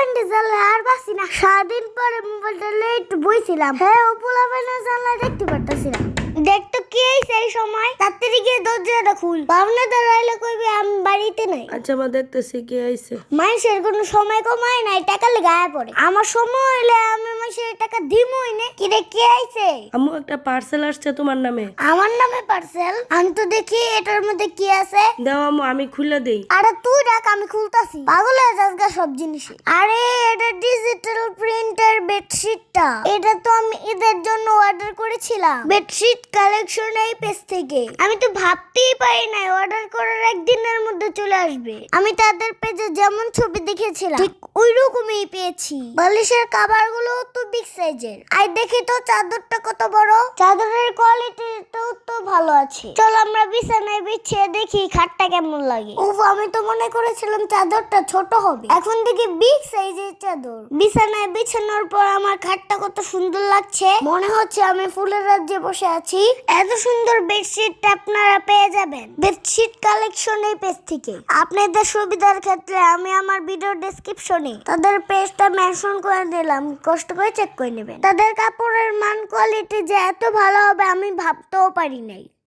আর বাসি না। সারাদিন পরে মোবাইলটা লেট বইছিলাম। হ্যাঁ ও পোলা জ্বালা দেখতে পারতাছি না। দেখতো সময় তাড়াতাড়ি গিয়ে দরজাটা খুল দাঁড়াইলে কইবে আমি বাড়িতে নাই। আচ্ছা মা দেখতেছি কে আইছে। মানুষের কোনো সময় কমায় নাই টাকা লেগায় পড়ে। আমার সময় হইলে আমি মানুষের টাকা দিমই না। কি রে কে আইছে? আম্মু একটা পার্সেল আসছে তোমার নামে। আমার নামে পার্সেল আমি তো দেখি এটার মধ্যে কি আছে? দাও আম্মু আমি খুলে দেই। আরে তুই রাখ আমি খুলতাছি। পাগল হয়ে যাস গা সব জিনিসে। আরে এটা প্রিন্টার বেডশিটটা। এটা তো আমি এদের জন্য অর্ডার করেছিলাম। বেডশিট কালেকশন এই পেজ থেকে। আমি তো ভাবতেই পারি না অর্ডার করার একদিনের মধ্যে চলে আসবে। আমি তাদের পেজে যেমন ছবি দেখেছিলাম, ঠিক ওই রকমই পেয়েছি। বালিশের কাবারগুলো তো বিগ সাইজের আর দেখি তো চাদরটা কত বড়? চাদরের কোয়ালিটি তো ভালো আছে। চল আমরা বিছানায় বিছিয়ে দেখি খাটটা কেমন লাগে। উফ আমি তো মনে করেছিলাম চাদরটা ছোট হবে। এখন দেখি বিগ সাইজের চাদর। বিছানায় বিছানোর পর আমার খাটটা কত সুন্দর লাগছে। মনে হচ্ছে আমি ফুলের রাজ্যে বসে আছি। এত সুন্দর বেডশিট আপনারা পেয়ে যাবেন। বেডশিট কালেকশন এই পেজ থেকে। আপনাদের সুবিধার ক্ষেত্রে আমি আমার ভিডিও ডেসক্রিপশনে তাদের পেজটা মেনশন করে দিলাম। কষ্ট করে চেক করে নেবেন। তাদের কাপড়ের মান কোয়ালিটি যে এত ভালো হবে আমি ভাবতেও পারি নাই।